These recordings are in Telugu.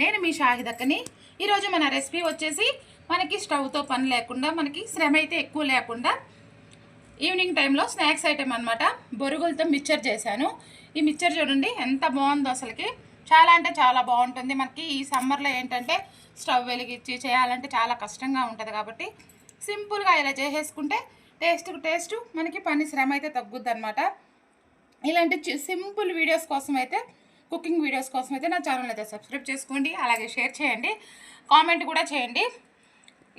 నేను మీ షాహిదక్కని. ఈరోజు మన రెసిపీ వచ్చేసి మనకి స్టవ్తో పని లేకుండా మనకి శ్రమ అయితే ఎక్కువ లేకుండా ఈవినింగ్ టైంలో స్నాక్స్ ఐటెం అనమాట బొరుగులతో మిక్చర్ చేశాను. ఈ మిక్చర్ చూడండి ఎంత బాగుందో అసలుకి. చాలా అంటే చాలా బాగుంటుంది. మనకి ఈ సమ్మర్లో ఏంటంటే స్టవ్ వెలిగించి చేయాలంటే చాలా కష్టంగా ఉంటుంది కాబట్టి సింపుల్గా ఇలా చేసేసుకుంటే టేస్ట్ టేస్ట్ మనకి పని శ్రమ అయితే తగ్గుద్ది అనమాట ఇలాంటి చి- సింపుల్ వీడియోస్ కోసం అయితే కుకింగ్ వీడియోస్ కోసం అయితే నా ఛానల్ అయితే సబ్స్క్రైబ్ చేసుకోండి అలాగే షేర్ చేయండి కామెంట్ కూడా చేయండి.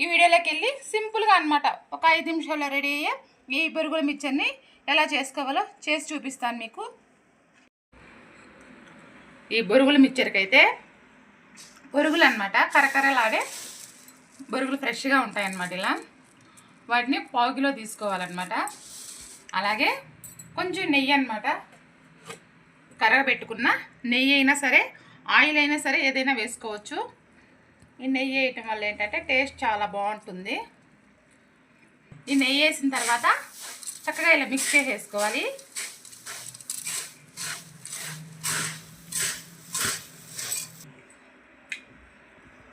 ఈ వీడియోలోకి వెళ్ళి సింపుల్గా అనమాట ఒక ఐదు నిమిషాల్లో రెడీ అయ్యే ఈ బొరుగుల మిచ్చర్ని ఎలా చేసుకోవాలో చేసి చూపిస్తాను మీకు. ఈ బొరుగుల మిక్చర్కి అయితే బొరుగులు అనమాట కరకరలాడే బొరుగులు ఫ్రెష్గా ఉంటాయన్నమాట ఇలా. వాటిని పావు కిలో తీసుకోవాలన్నమాట. అలాగే కొంచెం నెయ్యి అనమాట కరగబెట్టుకున్న నెయ్యి అయినా సరే ఆయిల్ అయినా సరే ఏదైనా వేసుకోవచ్చు. ఈ నెయ్యి వేయటం వల్ల ఏంటంటే టేస్ట్ చాలా బాగుంటుంది. ఈ నెయ్యి వేసిన తర్వాత చక్కగా ఇలా మిక్స్ చేసేసుకోవాలి.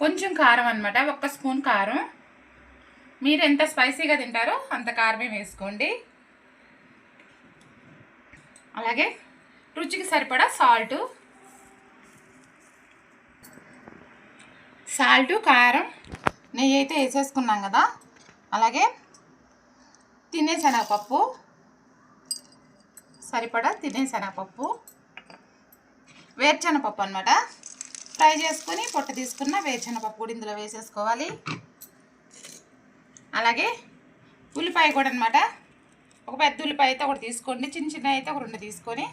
కొంచెం కారం అనమాట ఒక్క స్పూన్ కారం. మీరు ఎంత స్పైసీగా తింటారో అంత కారమే వేసుకోండి. అలాగే రుచికి సరిపడా సాల్ట్. సాల్ట్ కారం నెయ్యి అయితే వేసేసుకున్నాం కదా. అలాగే తినే శనగపప్పు. సరిపడా తినే శనగపప్పు. వేరుశనగపప్పు అనమాట ఫ్రై చేసుకొని పొట్ట తీసుకున్న వేరుశనగపప్పు కూడా ఇందులో వేసేసుకోవాలి. అలాగే ఉల్లిపాయ కూడా అనమాట ఒక పెద్ద ఉల్లిపాయ అయితే ఒకటి తీసుకోండి. చిన్న చిన్న అయితే ఒక రెండు తీసుకొని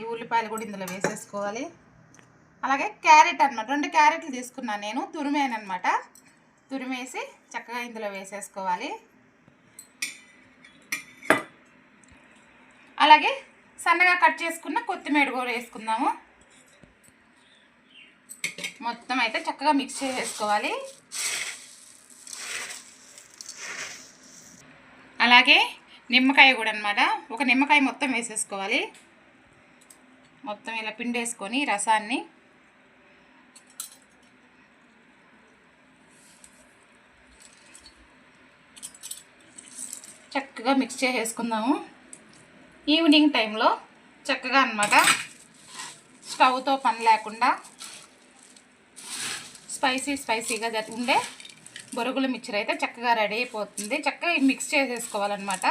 ఈ ఉల్లిపాయలు కూడా ఇందులో వేసేసుకోవాలి. అలాగే క్యారెట్ అనమాట రెండు క్యారెట్లు తీసుకున్నాను నేను. తురిమేనమాట తురిమేసి చక్కగా ఇందులో వేసేసుకోవాలి. అలాగే సన్నగా కట్ చేసుకున్న కొత్తిమీర కూడా వేసుకుందాము. మొత్తం అయితే చక్కగా మిక్స్ చేసేసుకోవాలి. అలాగే నిమ్మకాయ కూడా అనమాట ఒక నిమ్మకాయ మొత్తం వేసేసుకోవాలి. మొత్తం ఇలా పిండేసుకొని రసాన్ని చక్కగా మిక్స్ చేసేసుకుందాము. ఈవినింగ్ టైంలో చక్కగా అనమాట స్టవ్తో పని లేకుండా స్పైసీ స్పైసీగా ఉండే బొరుగుల మిక్చర్ అయితే చక్కగా రెడీ అయిపోతుంది. చక్కగా మిక్స్ చేసేసుకోవాలన్నమాట.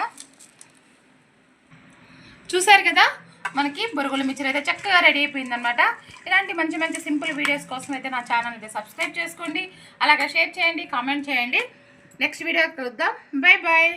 చూసారు కదా? మనకి బొరుగుల మిక్చర్ అయితే చక్కగా రెడీ అయిపోయిందనమాట ఇలాంటి మంచి మంచి సింపుల్ వీడియోస్ కోసం అయితే నా ఛానల్ అయితే సబ్స్క్రైబ్ చేసుకోండి. అలాగే షేర్ చేయండి కామెంట్ చేయండి. నెక్స్ట్ వీడియో చూద్దాం బాయ్ బాయ్